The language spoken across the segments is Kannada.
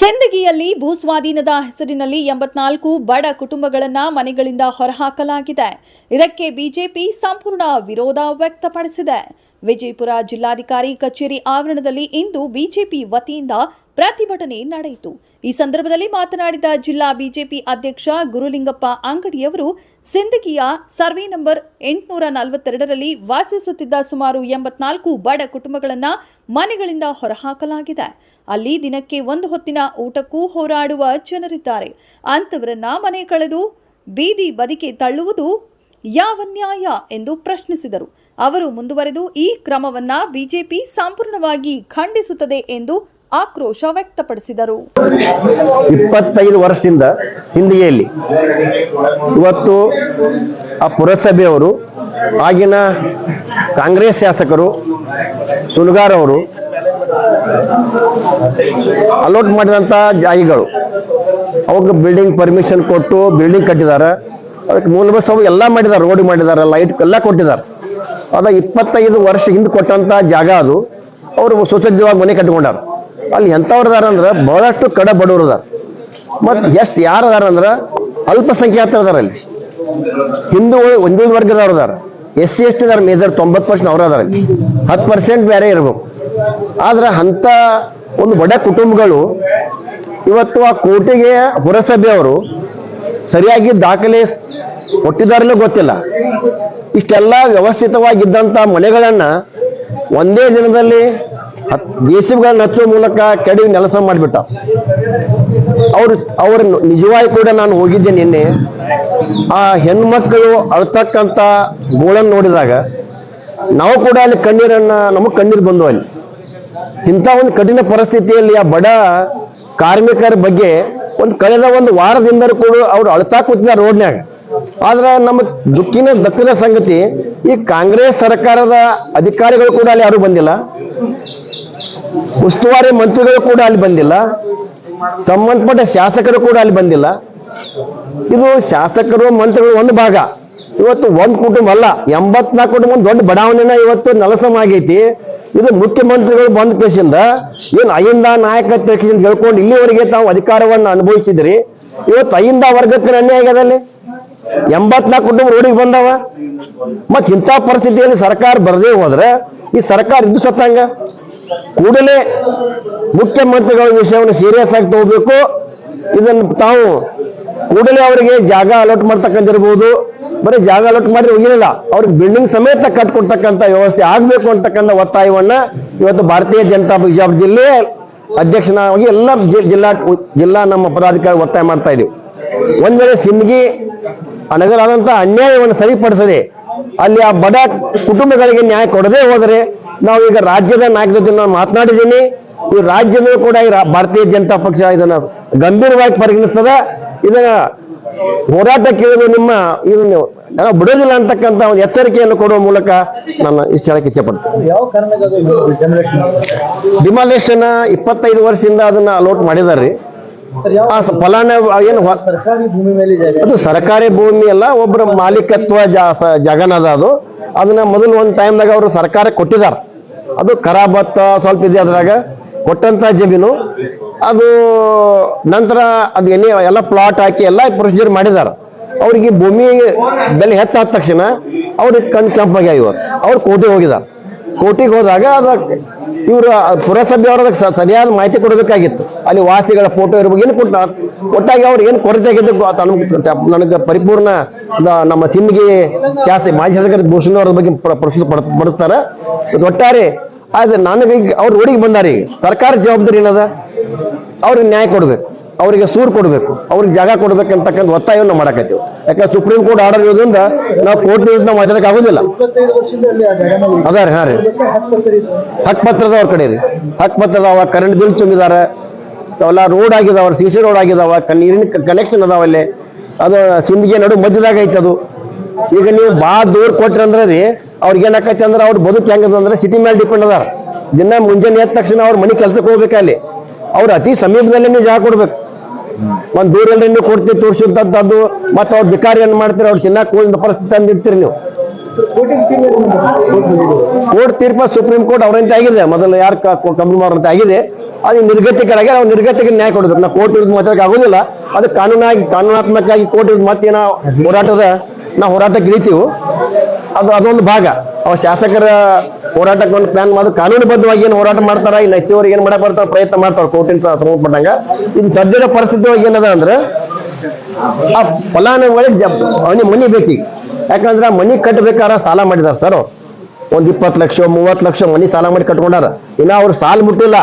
ಸಿಂದಗಿಯಲ್ಲಿ ಭೂಸ್ವಾಧೀನದ ಹೆಸರಿನಲ್ಲಿ ಎಂಬತ್ನಾಲ್ಕು ಬಡ ಕುಟುಂಬಗಳನ್ನ ಮನೆಗಳಿಂದ ಹೊರಹಾಕಲಾಗಿದೆ. ಇದಕ್ಕೆ ಬಿಜೆಪಿ ಸಂಪೂರ್ಣ ವಿರೋಧ ವ್ಯಕ್ತಪಡಿಸಿದೆ. ವಿಜಯಪುರ ಜಿಲ್ಲಾಧಿಕಾರಿ ಕಚೇರಿ ಆವರಣದಲ್ಲಿ ಇಂದು ಬಿಜೆಪಿ ವತಿಯಿಂದ ಪ್ರತಿಭಟನೆ ನಡೆಯಿತು. ಈ ಸಂದರ್ಭದಲ್ಲಿ ಮಾತನಾಡಿದ ಜಿಲ್ಲಾ ಬಿಜೆಪಿ ಅಧ್ಯಕ್ಷ ಗುರುಲಿಂಗಪ್ಪ ಅಂಗಡಿಯವರು ಸಿಂದಗಿಯ ಸರ್ವೆ ನಂಬರ್ ಎಂಟುನೂರ ನಲವತ್ತೆರಡರಲ್ಲಿ ವಾಸಿಸುತ್ತಿದ್ದ ಸುಮಾರು ಎಂಬತ್ನಾಲ್ಕು ಬಡ ಕುಟುಂಬಗಳನ್ನ ಮನೆಗಳಿಂದ ಹೊರಹಾಕಲಾಗಿದೆ. ಅಲ್ಲಿ ದಿನಕ್ಕೆ ಒಂದು ಹೊತ್ತಿನ ಊಟಕ್ಕೂ ಹೋರಾಡುವ ಜನರಿದ್ದಾರೆ. ಅಂಥವರನ್ನ ಮನೆ ಕಳೆದು ಬೀದಿ ಬದಿಗೆ ತಳ್ಳುವುದು ಯಾವ ನ್ಯಾಯ ಎಂದು ಪ್ರಶ್ನಿಸಿದರು. ಅವರು ಮುಂದುವರೆದು ಈ ಕ್ರಮವನ್ನು ಬಿಜೆಪಿ ಸಂಪೂರ್ಣವಾಗಿ ಖಂಡಿಸುತ್ತದೆ ಎಂದು ಆಕ್ರೋಶ ವ್ಯಕ್ತಪಡಿಸಿದರು. ಇಪ್ಪತ್ತೈದು ವರ್ಷದಿಂದ ಸಿಂಧಿಗೆಯಲ್ಲಿ ಇವತ್ತು ಆ ಪುರಸಭೆಯವರು, ಆಗಿನ ಕಾಂಗ್ರೆಸ್ ಶಾಸಕರು, ಸುಲ್ಗಾರ್ ಅವರು ಅಲೋಟ್ ಮಾಡಿದಂಥ ಜಾಗಿಗಳು, ಅವಾಗ ಬಿಲ್ಡಿಂಗ್ ಪರ್ಮಿಷನ್ ಕೊಟ್ಟು ಬಿಲ್ಡಿಂಗ್ ಕಟ್ಟಿದ್ದಾರೆ ಅದಕ್ಕೆ ಮೂಲಭೂತ ಸೌ ಎಲ್ಲ ಮಾಡಿದ್ದಾರೆ ರೋಡ್ ಮಾಡಿದ್ದಾರೆ ಲೈಟ್ ಎಲ್ಲ ಕೊಟ್ಟಿದ್ದಾರೆ ಅದ ಇಪ್ಪತ್ತೈದು ವರ್ಷ ಹಿಂದೆ ಕೊಟ್ಟಂತ ಜಾಗ ಅದು. ಅವರು ಸುಸಜ್ಜವಾಗಿ ಮನೆ ಕಟ್ಕೊಂಡಾರ ಅಲ್ಲಿ ಎಂಥವ್ರು ಅದಾರ ಬಹಳಷ್ಟು ಕಡ ಬಡವರು ಅದಾರ. ಮತ್ತು ಎಷ್ಟು ಯಾರು ಅದಾರ ಅಂದ್ರೆ ಅಲ್ಪಸಂಖ್ಯಾತರು ಅದಾರ ಅಲ್ಲಿ. ಹಿಂದೂ ಹಿಂದುಳಿದ ವರ್ಗದವ್ರು ಅದಾರ. ಎಸ್ ಸಿ ಎಸ್ ಟಿ ಅದಾರ, ಮೇಜರ್ ತೊಂಬತ್ತು ಪರ್ಸೆಂಟ್ ಅವ್ರು ಅದಾರ ಹತ್ತು ಪರ್ಸೆಂಟ್ ಬೇರೆ ಇರ್ಬೇಕು. ಆದ್ರೆ ಅಂಥ ಒಂದು ಬಡ ಕುಟುಂಬಗಳು ಇವತ್ತು ಆ ಕೋಟೆಗೆ ಪುರಸಭೆಯವರು ಸರಿಯಾಗಿ ದಾಖಲೆ ಕೊಟ್ಟಿದಾರಲ್ಲೂ ಗೊತ್ತಿಲ್ಲ. ಇಷ್ಟೆಲ್ಲ ವ್ಯವಸ್ಥಿತವಾಗಿದ್ದಂಥ ಮನೆಗಳನ್ನು ಒಂದೇ ದಿನದಲ್ಲಿ ಜೆಸಿಬಿಗಳನ್ನ ಹಚ್ಚುವ ಮೂಲಕ ಕಡಿ ನೆಲಸ ಮಾಡಿಬಿಟ್ಟ. ಅವ್ರು, ಅವ್ರ ನಿಜವಾಗಿ ಕೂಡ ನಾನು ಹೋಗಿದ್ದೆ ನಿನ್ನೆ. ಆ ಹೆಣ್ಮಕ್ಳು ಅಳ್ತಕ್ಕಂಥ ಗೋಳನ್ನು ನೋಡಿದಾಗ ನಾವು ಕೂಡ ಅಲ್ಲಿ ಕಣ್ಣೀರನ್ನ, ನಮಗೆ ಕಣ್ಣೀರು ಬಂದು ಅಲ್ಲಿ. ಇಂಥ ಒಂದು ಕಠಿಣ ಪರಿಸ್ಥಿತಿಯಲ್ಲಿ ಆ ಬಡ ಕಾರ್ಮಿಕರ ಬಗ್ಗೆ ಒಂದು ಕಳೆದ ಒಂದು ವಾರದಿಂದ ಕೂಡ ಅವ್ರು ಅಳ್ತಾ ಕೂತಿದ್ದಾರೆ ರೋಡ್ನ್ಯಾಗ. ಆದ್ರೆ ನಮ್ಮ ದುಃಖಿನ, ದಕ್ಕದ ಸಂಗತಿ ಈ ಕಾಂಗ್ರೆಸ್ ಸರ್ಕಾರದ ಅಧಿಕಾರಿಗಳು ಕೂಡ ಅಲ್ಲಿ ಯಾರು ಬಂದಿಲ್ಲ. ಉಸ್ತುವಾರಿ ಮಂತ್ರಿಗಳು ಕೂಡ ಅಲ್ಲಿ ಬಂದಿಲ್ಲ. ಸಂಬಂಧಪಟ್ಟ ಶಾಸಕರು ಕೂಡ ಅಲ್ಲಿ ಬಂದಿಲ್ಲ. ಇದು ಶಾಸಕರು ಮಂತ್ರಿಗಳು ಒಂದು ಭಾಗ. ಇವತ್ತು ಒಂದು ಕುಟುಂಬ ಅಲ್ಲ, ಎಂಬತ್ನಾಲ್ಕು ಕುಟುಂಬ ದೊಡ್ಡ ಬಡಾವಣೆನ ಇವತ್ತು ನೆಲಸಮ ಆಗೈತಿ. ಇದು ಮುಖ್ಯಮಂತ್ರಿಗಳು ಬಂದ ಕೇಸಿಂದ ಏನು ಅಹಿಂದ ನಾಯಕತ್ವ ಕೇಸಿಂದ ಹೇಳ್ಕೊಂಡು ಇಲ್ಲಿವರೆಗೆ ತಾವು ಅಧಿಕಾರವನ್ನು ಅನುಭವಿಸಿದ್ರಿ. ಇವತ್ತು ಅಹಿಂದ ವರ್ಗಕ್ಕೆ ಅನ್ಯಾಯ ಆಗ್ಯದಲ್ಲಿ ಎಂಬತ್ನಾಲ್ಕು ಕುಟುಂಬ ರೋಡಿಗೆ ಬಂದವ. ಮತ್ ಇಂಥ ಪರಿಸ್ಥಿತಿಯಲ್ಲಿ ಸರ್ಕಾರ ಬರದೇ ಹೋದ್ರೆ ಈ ಸರ್ಕಾರ ಇದ್ದು ಸತ್ತಂಗ? ಕೂಡಲೇ ಮುಖ್ಯಮಂತ್ರಿಗಳ ವಿಷಯವನ್ನು ಸೀರಿಯಸ್ ಆಗಿ ತಗೋಬೇಕು. ಇದನ್ನು ತಾವು ಕೂಡಲೇ ಅವರಿಗೆ ಜಾಗ ಅಲಾಟ್ ಮಾಡ್ತಕ್ಕಂತಿರ್ಬೋದು. ಬರೀ ಜಾಗ ಅಲಾಟ್ ಮಾಡಿದ್ರೆ ಹೋಗಿರಲಿಲ್ಲ ಅವ್ರಿಗೆ ಬಿಲ್ಡಿಂಗ್ ಸಮೇತ ಕಟ್ಕೊಡ್ತಕ್ಕಂಥ ವ್ಯವಸ್ಥೆ ಆಗಬೇಕು ಅಂತಕ್ಕಂಥ ಒತ್ತಾಯವನ್ನು ಇವತ್ತು ಭಾರತೀಯ ಜನತಾ ಬಿಜಾಪುರ ಜಿಲ್ಲೆ ಅಧ್ಯಕ್ಷನಾಗಿ ಎಲ್ಲ ಜಿಲ್ಲಾ ಜಿಲ್ಲಾ ನಮ್ಮ ಪದಾಧಿಕಾರಿ ಒತ್ತಾಯ ಮಾಡ್ತಾ ಇದೀವಿ. ಒಂದ್ ವೇಳೆ ಸಿಂದಗಿ ಅನಗರಾದಂತಹ ಅನ್ಯಾಯವನ್ನು ಸರಿಪಡಿಸದೆ ಅಲ್ಲಿ ಆ ಬಡ ಕುಟುಂಬಗಳಿಗೆ ನ್ಯಾಯ ಕೊಡದೇ ಹೋದರೆ ನಾವು ಈಗ ರಾಜ್ಯದ ನಾಯಕ ಜೊತೆ ನಾನು ಮಾತನಾಡಿದ್ದೀನಿ. ಈ ರಾಜ್ಯದಲ್ಲೂ ಕೂಡ ಈ ಭಾರತೀಯ ಜನತಾ ಪಕ್ಷ ಇದನ್ನ ಗಂಭೀರವಾಗಿ ಪರಿಗಣಿಸ್ತದ. ಇದನ್ನ ಹೋರಾಟಕ್ಕೆ ಇಳಿದು ನಿಮ್ಮ ಇದನ್ನು ನಾವು ಬಿಡೋದಿಲ್ಲ ಅಂತಕ್ಕಂಥ ಒಂದು ಎಚ್ಚರಿಕೆಯನ್ನು ಕೊಡುವ ಮೂಲಕ ನಾನು ಇಷ್ಟು ಹೇಳಕ್ಕೆ ಇಚ್ಛೆ ಪಡ್ತೇನೆ. ಡಿಮಾಲೇಷನ್ ಇಪ್ಪತ್ತೈದು ವರ್ಷದಿಂದ ಅದನ್ನ ಅಲೋಟ್ ಮಾಡಿದಾರ್ರಿ ಆ ಸ- ಏನು ಅದು. ಸರ್ಕಾರಿ ಭೂಮಿ ಅಲ್ಲ ಒಬ್ಬರ ಮಾಲೀಕತ್ವ ಜಾಗನದ ಅದು. ಅದನ್ನ ಮೊದಲು ಒಂದು ಟೈಮ್ದಾಗ ಅವರು ಸರ್ಕಾರ ಕೊಟ್ಟಿದ್ದಾರೆ. ಅದು ಖರಾಬತ್ತ ಸ್ವಲ್ಪ ಇದೆ ಅದ್ರಾಗ. ಕೊಟ್ಟಂತ ಜಮೀನು. ಅದು ನಂತರ ಅದು ಎಣ್ಣೆ, ಎಲ್ಲ ಪ್ಲಾಟ್ ಹಾಕಿ, ಎಲ್ಲ ಪ್ರೊಸೀಜರ್ ಮಾಡಿದ್ದಾರೆ ಅವ್ರಿಗೆ ಭೂಮಿ ಬೆಲೆ ಹೆಚ್ಚಾದ ತಕ್ಷಣ ಅವ್ರಿಗೆ ಕಣ್ ಕೆಂಪಾಗಿ ಇವತ್ತು. ಅವ್ರು ಕೋಟೆ ಹೋಗಿದ್ದಾರೆ ಕೋಟಿಗೆ ಹೋದಾಗ ಅದ ಇವರು ಪುರಸಭೆ ಅದಕ್ಕೆ ಸರಿಯಾದ ಮಾಹಿತಿ ಕೊಡಬೇಕಾಗಿತ್ತು ಅಲ್ಲಿ ವಾಸಿಗಳ ಫೋಟೋ ಇರ್ಬೋದು ಏನು ಕೊಟ್ಟ ಒಟ್ಟಾಗಿ ಅವ್ರು ಏನು ಕೊರತೆ ಆಗಿದ್ದು ತನಗೆ ನನಗೆ ಪರಿಪೂರ್ಣ ನಮ್ಮ ಸಿಂದಗಿ ಶಾಸಕ, ಮಾಜಿ ಶಾಸಕರ ಭೂಷಣ ಅವ್ರ ಬಗ್ಗೆ ಪಡಿಸ್ತಾರೆ. ಒಟ್ಟಾರೆ, ಆದ್ರೆ ನನಗೆ ಅವ್ರು ರೋಡಿಗೆ ಬಂದಾರೀಗ ಸರ್ಕಾರ ಜವಾಬ್ದಾರಿ ಏನದ? ಅವ್ರಿಗೆ ನ್ಯಾಯ ಕೊಡಬೇಕು. ಅವರಿಗೆ ಸೂರು ಕೊಡಬೇಕು. ಅವ್ರಿಗೆ ಜಾಗ ಕೊಡ್ಬೇಕಂತಕ್ಕಂಥ ಒತ್ತಾಯವನ್ನು ಮಾಡಕತ್ತೀವಿ. ಯಾಕಂದ್ರೆ ಸುಪ್ರೀಂ ಕೋರ್ಟ್ ಆರ್ಡರ್ ಇರೋದ್ರಿಂದ ನಾವು ಕೋರ್ಟ್ ನಾವು ಮಾತಾಡಕ್ಕೆ ಆಗೋದಿಲ್ಲ. ಮೇಲೆ ಅದಾರ ಹಾ ರೀ. ಹಕ್ ಪತ್ರದ ಅವ್ರ ಕಡೆ ರೀ. ಹಕ್ ಪತ್ರದ ಕರೆಂಟ್ ಬಿಲ್ ತುಂಬಿದಾರೆ. ಅವೆಲ್ಲ ರೋಡ್ ಆಗಿದಾವ ಸಿ ಸಿ ರೋಡ್ ಆಗಿದಾವ ನೀರಿನ ಕನೆಕ್ಷನ್ ಅದಾವ ಅಲ್ಲಿ. ಅದು ಸಿಂಧಿಗೆ ನಡು ಮಧ್ಯದಾಗ ಐತೆ ಅದು. ಈಗ ನೀವು ಭಾಳ ದೂರ ಕೊಟ್ರಿ ಅಂದ್ರೆ ರೀ ಅವ್ರಿಗೆ ಏನಾಕೈತಿ ಅಂದ್ರೆ ಅವ್ರ ಬದುಕು ಹೆಂಗದ ಅಂದ್ರೆ ಸಿಟಿ ಮೇಲೆ ಡಿಪೆಂಡ್ ಅದಾರ. ದಿನ ಮುಂಜಾನೆ ಎದ್ದ ತಕ್ಷಣ ಅವ್ರ ಮನೆ ಕೆಲ್ಸಕ್ಕೆ ಹೋಗ್ಬೇಕಲ್ಲಿ ಅವ್ರು ಅತಿ ಸಮೀಪದಲ್ಲೇ ನೀವು ಜಾಗ ಕೊಡ್ಬೇಕು. ಒಂದ್ ದೂರಲ್ಲಿ ನೀವು ಕೊಡ್ತೀವಿ ತೋರಿಸಿದಂಥದ್ದು ಮತ್ತೆ ಅವ್ರು ಬಿಕಾರಿ ಏನ್ ಮಾಡ್ತೀರಿ, ಅವ್ರು ತಿನ್ನಕ್ ಹೋಗಿದ್ದ ಪರಿಸ್ಥಿತಿ ಇಡ್ತೀರಿ ನೀವು. ಕೋರ್ಟ್ ತೀರ್ಪ ಸುಪ್ರೀಂ ಕೋರ್ಟ್ ಅವರಂತೆ ಆಗಿದೆ. ಮೊದಲು ಯಾರು ಕಂಪ್ನಿ ಮಾಡುವಂತೆ ಆಗಿದೆ. ಅದು ನಿರ್ಗತಿಕರಾಗಿ ಅವ್ರು ನಿರ್ಗತಿಗೆ ನ್ಯಾಯ ಕೊಡೋದು ನಾ ಕೋರ್ಟ್ ಇರೋದು ಮಾತ್ರ ಆಗೋದಿಲ್ಲ. ಅದು ಕಾನೂನಾಗಿ ಕಾನೂನಾತ್ಮಕವಾಗಿ ಕೋರ್ಟ್ ವಿರುದ್ಧ ಮತ್ತೇನೋ ಹೋರಾಟದ ನಾವು ಹೋರಾಟಕ್ಕೆ ಇಳಿತೀವಿ. ಅದು ಅದೊಂದು ಭಾಗ. ಅವ ಶಾಸಕರ ಹೋರಾಟಕ್ಕೆ ಒಂದು ಪ್ಲಾನ್ ಮಾಡೋದು ಕಾನೂನುಬದ್ಧವಾಗಿ ಏನು ಹೋರಾಟ ಮಾಡ್ತಾರ? ಇನ್ನು ಹೆಚ್ಚುವರಿಗೆ ಏನು ಮಾಡಕ್ ಬರ್ತಾರ? ಪ್ರಯತ್ನ ಮಾಡ್ತಾರ? ಕೋರ್ಟಿನ ಸಂಬಂಧಪಟ್ಟಂಗ ಇದು ಸದ್ಯದ ಪರಿಸ್ಥಿತಿ ಏನದ ಅಂದ್ರೆ, ಆ ಫಲಾನುಭವಿ ಮನಿ ಬೇಕಿ ಯಾಕಂದ್ರೆ ಮನಿ ಕಟ್ಟಬೇಕಾರ ಸಾಲ ಮಾಡಿದಾರ ಸರ್ ಒಂದ್ ಇಪ್ಪತ್ತು ಲಕ್ಷ, ಮೂವತ್ತು ಲಕ್ಷ ಮನಿ ಸಾಲ ಮಾಡಿ ಕಟ್ಕೊಂಡಾರ. ಇನ್ನ ಅವ್ರು ಸಾಲ ಮುಟ್ಟಿಲ್ಲ.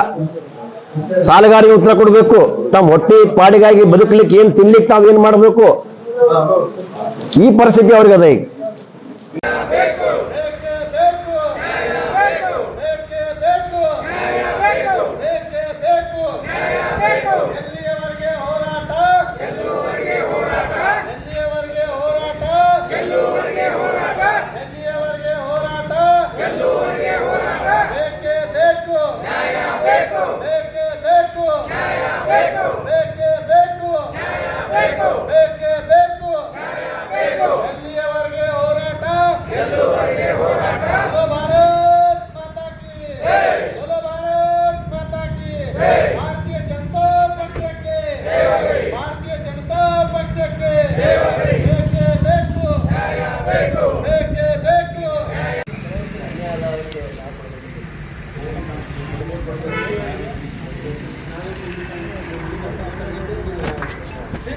ಸಾಲಗಾರಿಗೆ ಉತ್ತರ ಕೊಡ್ಬೇಕು. ತಮ್ಮ ಹೊಟ್ಟೆ ಪಾಡಿಗಾಗಿ ಬದುಕಲಿಕ್ಕೆ ಏನ್ ತಿನ್ಲಿಕ್ಕೆ ತಾವ್ ಏನ್ ಮಾಡ್ಬೇಕು? ಈ ಪರಿಸ್ಥಿತಿ ಅವ್ರಿಗೆ ಅದ ಈಗ.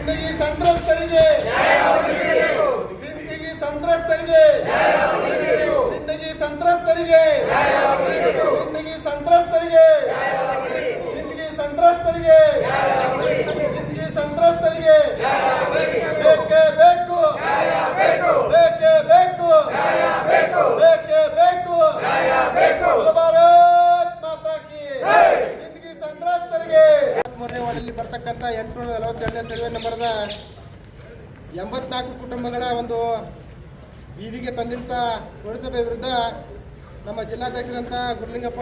ಸಿಂದಗಿ ಸಂತ್ರಸ್ತರಿಗೆ ಸಿಂದಗಿ ಸಂತ್ರಸ್ತರಿಗೆ ಸಿಂದಗಿ ಸಂತ್ರಸ್ತರಿಗೆ ಸಿಂದಗಿ ಆಗಿರ್ತಕ್ಕಂಥ ಎಂಟುನೂರ ನಲವತ್ತೆರಡನೇ ಸರ್ವೆ ನಂಬರ್ದ ಎಂಬತ್ನಾಲ್ಕು ಕುಟುಂಬಗಳ ಒಂದು ಬೀದಿಗೆ ತಂದಿದ್ದ ಪುರಸಭೆ ವಿರುದ್ಧ ನಮ್ಮ ಜಿಲ್ಲಾಧ್ಯಕ್ಷರಂತ ಗುರುಲಿಂಗಪ್ಪ